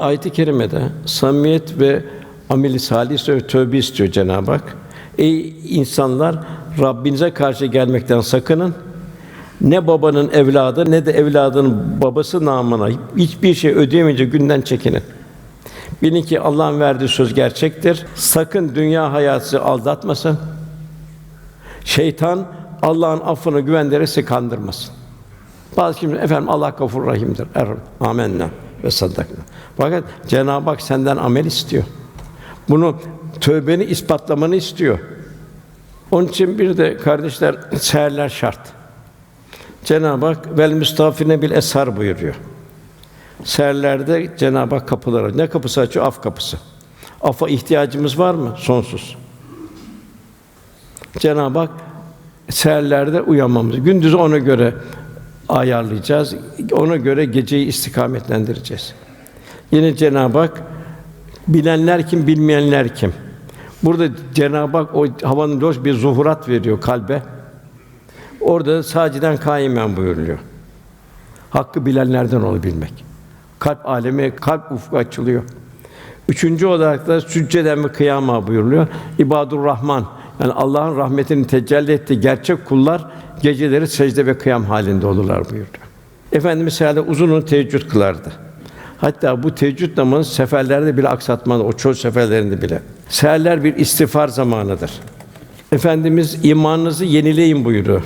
Ayet-i kerimede samimiyet ve ameli salih ve tövbe istiyor Cenab-ı Hak. Ey insanlar Rabbinize karşı gelmekten sakının. Ne babanın evladı ne de evladının babası namına hiçbir şey ödeyemeyince günden çekinin. Bilin ki Allah'ın verdiği söz gerçektir. Sakın dünya hayatı aldatmasın. Şeytan Allah'ın affına güvenderek sizi kandırmasın. Bazı kimseler efendim Allah gafur rahimdir. Er, amenna ve saddakna. Fakat Cenab-ı Hak senden amel istiyor. Bunu tövbeni ispatlamanı istiyor. Onun için bir de kardeşler seherler şart. Cenab-ı Hak vel müstafine bil eshar buyuruyor. Seherlerde Cenab-ı Hak kapıları ne kapısı açıyor? Af kapısı. Afa ihtiyacımız var mı? Sonsuz. Cenab-ı Hak seherlerde uyanmamız, gündüzü ona göre ayarlayacağız. Ona göre geceyi istikametlendireceğiz. Yine Cenab-ı Hak bilenler kim, bilmeyenler kim? Burada Cenab-ı Hak o havanın loş bir zuhurat veriyor kalbe. Orada saciden kaimen buyuruluyor. Hakkı bilenlerden olabilmek. Kalp alemi, kalp ufku açılıyor. Üçüncü olarak da sücceden ve kıyama buyuruluyor. İbadur Rahman yani Allah'ın rahmetinin tecelli ettiği gerçek kullar geceleri secde ve kıyam halinde olurlar buyuruyor. Efendimiz herhalde uzun uzun teheccüd kılardı. Hatta bu teheccüd namazı seferlerde bile aksatmadı, o çöl seferlerinde bile. Seherler bir istiğfar zamanıdır. Efendimiz imanınızı yenileyin buyuruyor.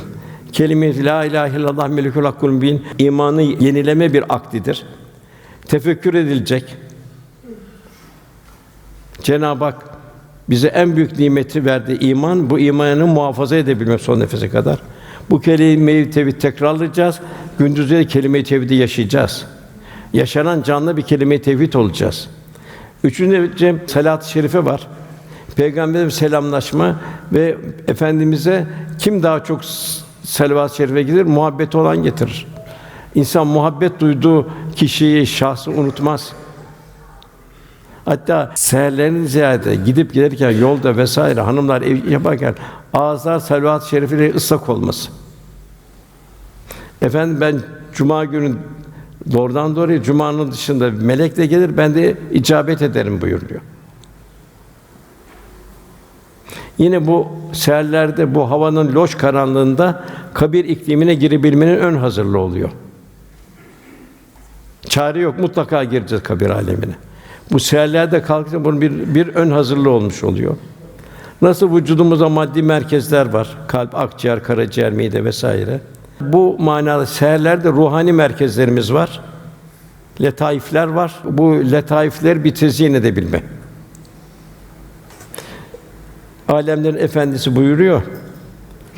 Kelime la ilahe illallah melikul hakkul bin imanı yenileme bir akdidir. Tefekkür edilecek. Cenab-ı Hak bize en büyük nimeti verdi iman. Bu imanı muhafaza edebilmek son nefese kadar. Bu kelime-i tevhid tekrarlayacağız. Gündüzleri kelime-i tevhidi yaşayacağız. Yaşanan canlı bir kelime-i tevhid olacağız. Üçüncü salat-ı şerife var. Peygamberimiz selamlaşma ve efendimize kim daha çok salavat-ı şerife gelir? Muhabbeti olan getirir. İnsan muhabbet duyduğu kişiyi, şahsı unutmaz. Hatta seherlerin ziyade gidip gelirken yolda vesaire hanımlar ev yaparken ağızlar salavat-ı şerifiyle ıslak olması. Efendim ben cuma günü doğrudan doğruya cumanın dışında melek de gelir ben de icabet ederim buyuruyor. Yine bu seherlerde bu havanın loş karanlığında kabir iklimine girebilmenin ön hazırlığı oluyor. Çare yok, mutlaka gireceğiz kabir alemine. Bu seherlerde kalkınca bunun bir, bir ön hazırlığı olmuş oluyor. Nasıl vücudumuzda maddi merkezler var. Kalp, akciğer, karaciğer, mide vesaire. Bu manada seherlerde ruhani merkezlerimiz var. Letaifler var. Bu letaifler bir tezyin edebilme. Alemlerin efendisi buyuruyor.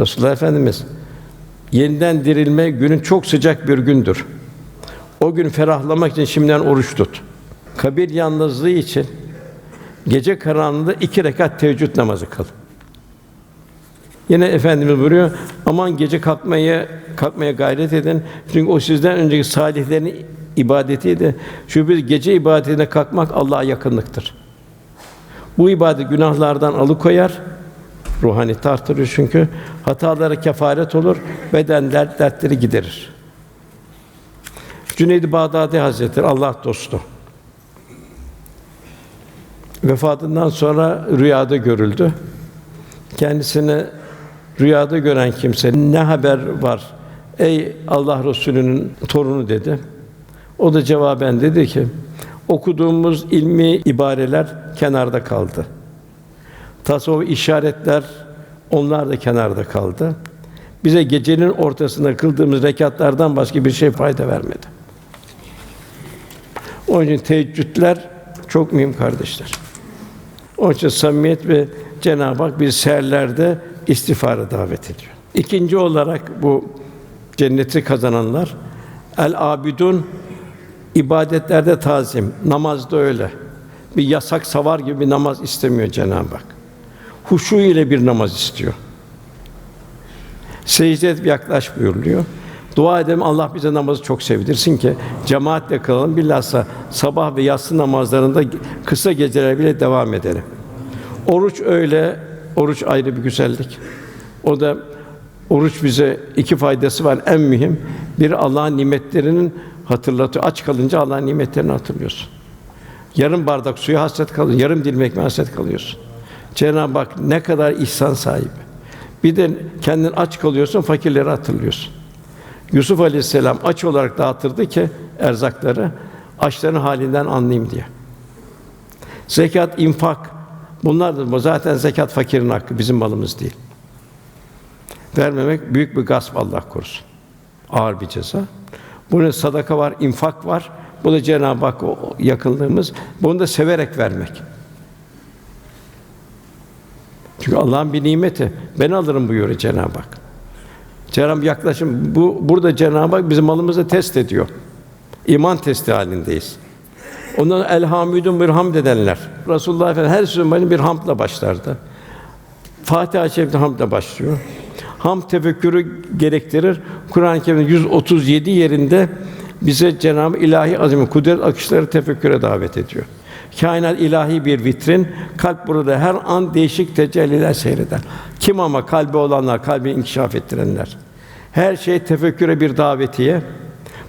Resulullah Efendimiz yeniden dirilme günün çok sıcak bir gündür. O gün ferahlamak için şimdiden oruç tut. Kabir yalnızlığı için gece karanlığında iki rekat teheccüd namazı kıl. Yine efendimiz buyuruyor, aman gece kalkmaya kalkmaya gayret edin. Çünkü o sizden önceki salihlerin ibadetiydi. Şüphesiz gece ibadetine kalkmak Allah'a yakınlıktır. Bu ibadet günahlardan alıkoyar, ruhani tartırıyor çünkü hatalara kefaret olur, beden dert dertleri giderir. Cüneyd-i Bağdadi Hazretleri Allah dostu. Vefatından sonra rüyada görüldü. Kendisini rüyada gören kimse ne haber var? Ey Allah Resulü'nün torunu dedi. O da cevaben dedi ki okuduğumuz ilmi ibareler kenarda kaldı. Tasavvuf işaretler onlar da kenarda kaldı. Bize gecenin ortasında kıldığımız rekatlardan başka bir şey fayda vermedi. Onun için teheccüdler çok mühim kardeşler. Onun için samimiyet ve Cenab-ı Hak bir seherlerde istiğfara davet ediyor. İkinci olarak bu cenneti kazananlar el abidun ibadetlerde tazim, namazda öyle. Bir yasak savar gibi bir namaz istemiyor Cenab-ı Hak. Huşu ile bir namaz istiyor. Secde et yaklaş buyuruluyor. Dua edelim Allah bize namazı çok sevdirsin ki cemaatle kılalım. Bilhassa sabah ve yatsı namazlarında kısa geceler bile devam edelim. Oruç öyle, oruç ayrı bir güzellik. O da oruç bize iki faydası var en mühim. Bir Allah'ın nimetlerinin hatırlatıyor. Aç kalınca Allah'ın nimetlerini hatırlıyorsun. Yarım bardak suya hasret kalıyorsun, yarım dilim ekmeğe hasret kalıyorsun. Cenab-ı Hak ne kadar ihsan sahibi. Bir de kendin aç kalıyorsun, fakirleri hatırlıyorsun. Yusuf Aleyhisselam aç olarak dağıtırdı ki erzakları açların halinden anlayayım diye. Zekat, infak bunlar da zaten zekat fakirin hakkı, bizim malımız değil. Vermemek büyük bir gasp Allah korusun. Ağır bir ceza. Bunun sadaka var, infak var. Bu da Cenab-ı Hak yakınlığımız. Bunu da severek vermek. Çünkü Allah'ın bir nimeti. Ben alırım buyuruyor Cenab-ı Hak. Cenab-ı yaklaşım bu burada Cenab-ı Hak bizim malımızı test ediyor. İman testi halindeyiz. Ondan elhamdülün bir hamd edenler. Resulullah Efendimiz her sözün bir hamdla başlardı. Fatiha-i Şerif'te hamdla başlıyor. Ham tefekkürü gerektirir. Kur'an-ı Kerim'in 137 yerinde bize Cenab-ı İlahi Azim kudret akışları tefekküre davet ediyor. Kainat ilahi bir vitrin. Kalp burada her an değişik tecelliler seyreder. Kim ama kalbi olanlar, kalbini inkişaf ettirenler. Her şey tefekküre bir davetiye.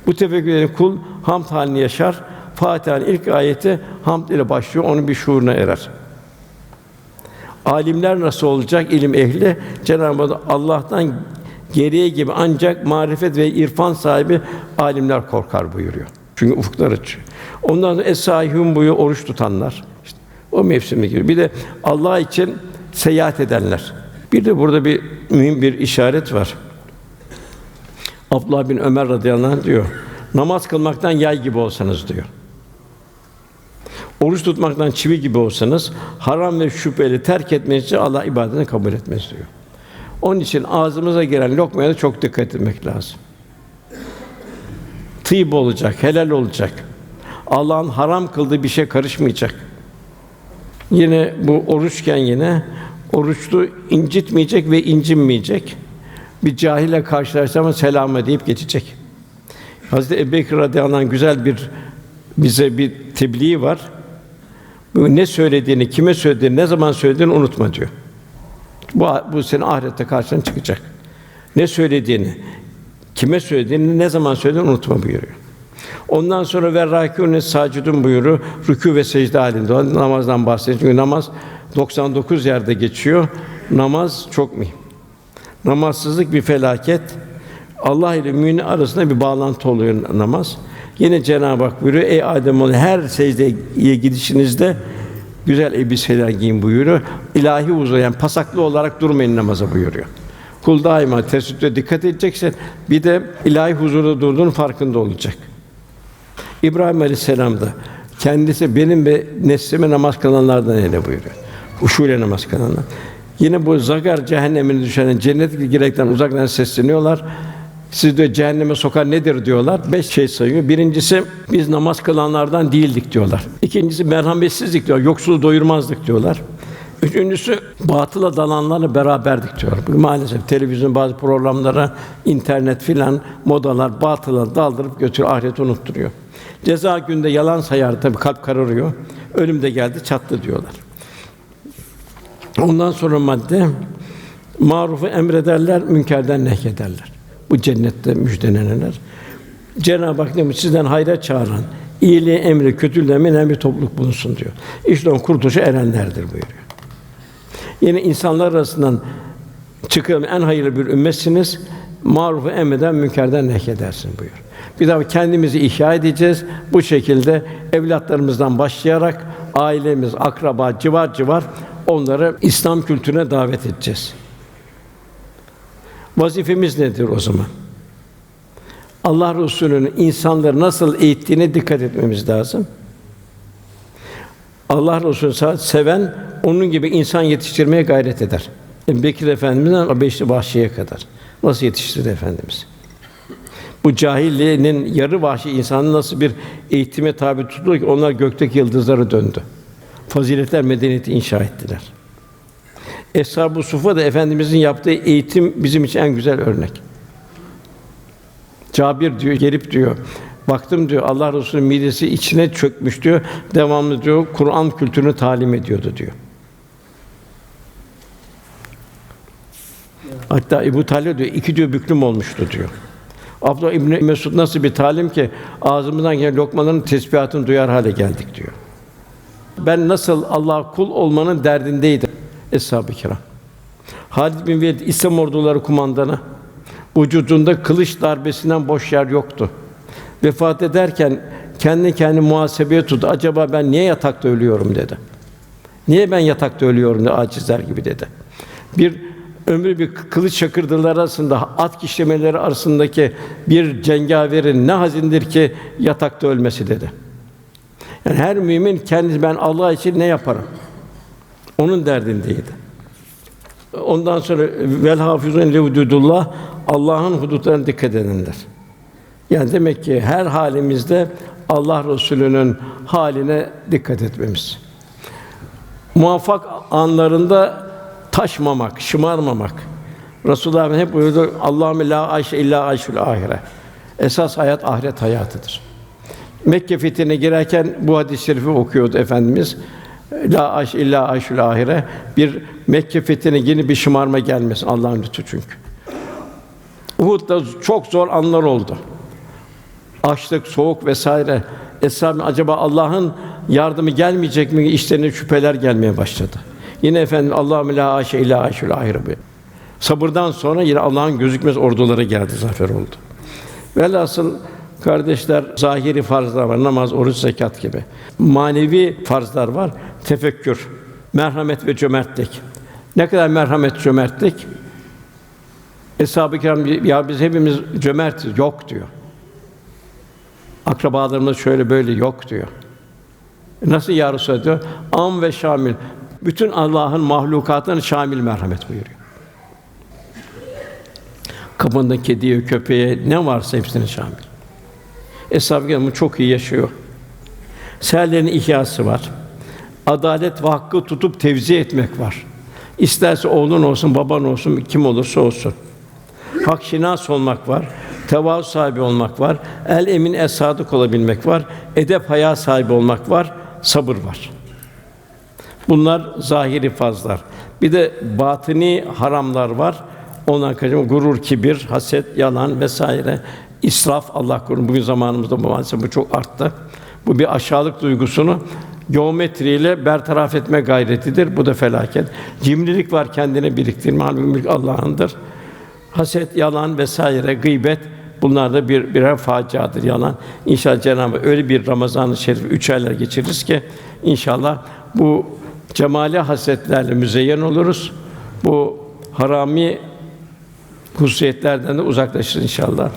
Bu tefekkürlerin kul hamd halini yaşar. Fatiha'nın ilk ayeti hamd ile başlıyor, onun bir şuuruna erer. Alimler nasıl olacak ilim ehli? Cenab-ı Hak Allah'tan geriye gibi ancak marifet ve irfan sahibi alimler korkar buyuruyor. Çünkü ufuklar açıyor. Ondan sonra es-sâihûn boyu oruç tutanlar. İşte o mevsime giriyor. Bir de Allah için seyahat edenler. Bir de burada bir mühim bir işaret var. Abdullah bin Ömer radıyallahu anh diyor. Namaz kılmaktan yay gibi olsanız diyor. Oruç tutmaktan çivi gibi olsanız haram ve şüpheli terk etmenizi Allah ibadetini kabul etmez diyor. Onun için ağzımıza giren lokmaya da çok dikkat etmek lazım. Tıyb olacak, helal olacak. Allah'ın haram kıldığı bir şey karışmayacak. Yine bu oruçken yine oruçlu incitmeyecek ve incinmeyecek. Bir cahile karşılaşsa ama selamı deyip geçecek. Hazreti Ebubekir radıyallahu güzel bir bize bir tebliği var. Ne söylediğini, kime söylediğini, ne zaman söylediğini unutma diyor. Bu bu senin ahirette karşına çıkacak. Ne söylediğini, kime söylediğini, ne zaman söylediğini unutma buyuruyor. Ondan sonra ve râkûne sâcidun buyuruyor. Rükû ve secde halinde namazdan bahsediyor. Çünkü namaz 99 yerde geçiyor. Namaz çok mühim. Namazsızlık bir felaket. Allah ile mümin arasında bir bağlantı oluyor namaz. Yine Cenab-ı Hak buyuruyor, ey Adem her secdeye gidişinizde güzel elbiseler giyin buyuruyor. İlahi huzur yani pasaklı olarak durmayın namaza buyuruyor. Kul daima tesettüre dikkat edeceksin. Bir de ilahi huzurda durduğunun farkında olacak. İbrahim Aleyhisselam da kendisi benim ve neslime namaz kılanlardan eyle buyuruyor. Huşuyla namaz kılanlar. Yine bu zagar cehennemine düşen cennet girekten uzaktan sesleniyorlar. Siz de cehenneme sokar nedir diyorlar. Beş şey sayıyor. Birincisi biz namaz kılanlardan değildik diyorlar. İkincisi merhametsizlik diyor. Yoksulu doyurmazdık diyorlar. Üçüncüsü batıla dalanlarla beraberdik diyor. Maalesef televizyon bazı programlara, internet filan modalar batıla daldırıp götürüyor, ahireti unutturuyor. Ceza günde yalan sayar tabii kalp kararıyor. Ölüm de geldi, çattı diyorlar. Ondan sonra madde marufu emrederler, münkerden nehyederler. Bu cennette müjdelenenler. Cenab-ı Hak demiş sizden hayra çağıran, iyiliği emri, kötülüğü men bir topluluk bulunsun diyor. İşte on kurtuluşa erenlerdir buyuruyor. Yine insanlar arasından çıkan en hayırlı bir ümmetsiniz. Marufu emreden, münkerden nehyedersin buyuruyor. Bir daha kendimizi ihya edeceğiz. Bu şekilde evlatlarımızdan başlayarak ailemiz, akraba, civar civar onları İslam kültürüne davet edeceğiz. Vazifemiz nedir o zaman? Allah Resulü'nün insanları nasıl eğittiğine dikkat etmemiz lazım. Allah Resulü seven onun gibi insan yetiştirmeye gayret eder. Ebu Bekir Efendimiz'den beşli vahşiye kadar nasıl yetiştirdi efendimiz? Bu cahiliyenin yarı vahşi insanı nasıl bir eğitime tabi tutuldu ki onlar gökteki yıldızlara döndü. Faziletler medeniyeti inşa ettiler. Eshab-ı Sufa da efendimizin yaptığı eğitim bizim için en güzel örnek. Cabir diyor, gelip diyor, baktım diyor Allah Resulü midesi içine çökmüş diyor. Devamlı diyor Kur'an kültürünü talim ediyordu diyor. Hatta Ebu Talib diyor iki diyor büklüm olmuştu diyor. Abdullah İbni Mesud nasıl bir talim ki ağzımızdan gelen lokmaların tesbihatını duyar hale geldik diyor. Ben nasıl Allah'a kul olmanın derdindeydim. Eshab-ı kiram. Halid bin Velid İslam orduları kumandanı. Vücudunda kılıç darbesinden boş yer yoktu. Vefat ederken kendi kendi muhasebeye tuttu. Acaba ben niye yatakta ölüyorum dedi. Niye ben yatakta ölüyorum dedi, acizler gibi dedi. Bir ömrü bir kılıç şakırdılar arasında, at kişlemeleri arasındaki bir cengaverin ne hazindir ki yatakta ölmesi dedi. Yani her mümin kendi ben Allah için ne yaparım? Onun derdindeydi. Ondan sonra vel hafizun li hududullah Allah'ın hudutlarına dikkat edenler. Yani demek ki her halimizde Allah Resulü'nün haline dikkat etmemiz. Muvaffak anlarında taşmamak, şımarmamak. Resulullah hep buyurdu Allahümme la ayşe illa ayşul ahire. Esas hayat ahiret hayatıdır. Mekke fethine girerken bu hadis-i şerifi okuyordu efendimiz. La ayş illa ayşul ahire. Bir Mekke fethine yeni bir şımarma gelmesin Allah'ın lütfu çünkü. Uhud'da çok zor anlar oldu. Açlık, soğuk vesaire. Eshab acaba Allah'ın yardımı gelmeyecek mi? İşlerine şüpheler gelmeye başladı. Yine efendim Allahu la aşe illa aşul ahire bu. Sabırdan sonra yine Allah'ın gözükmez orduları geldi, zafer oldu. Velhasıl kardeşler zahiri farzlar var. Namaz, oruç, zekat gibi. Manevi farzlar var. Tefekkür, merhamet ve cömertlik. Ne kadar merhamet, cömertlik? Eshab-ı Kiram ya biz hepimiz cömertiz. Yok diyor. Akrabalarımız şöyle böyle yok diyor. Nasıl ya Resulallah diyor? Am ve şamil. Bütün Allah'ın mahlukatına şamil merhamet buyuruyor. Kapında kediye, köpeğe ne varsa hepsine şamil. Eshab-ı çok iyi yaşıyor. Seherlerin ihyası var. Adalet ve hakkı tutup tevzi etmek var. İsterse oğlun olsun, baban olsun, kim olursa olsun. Hak şinas olmak var. Tevazu sahibi olmak var. El emin es sadık olabilmek var. Edep haya sahibi olmak var. Sabır var. Bunlar zahiri fazlar. Bir de batini haramlar var. Ondan kaçınma gurur, kibir, haset, yalan vesaire. İsraf Allah korusun. Bugün zamanımızda bu maalesef bu çok arttı. Bu bir aşağılık duygusunu geometriyle bertaraf etme gayretidir. Bu da felaket. Cimrilik var kendine biriktirme. Halbuki mülk Allah'ındır. Haset, yalan vesaire, gıybet bunlar da bir birer faciadır yalan. İnşallah Cenab-ı öyle bir Ramazan-ı Şerif üç aylar geçiririz ki inşallah bu cemali hasetlerle müzeyyen oluruz. Bu harami hususiyetlerden de uzaklaşırız inşallah.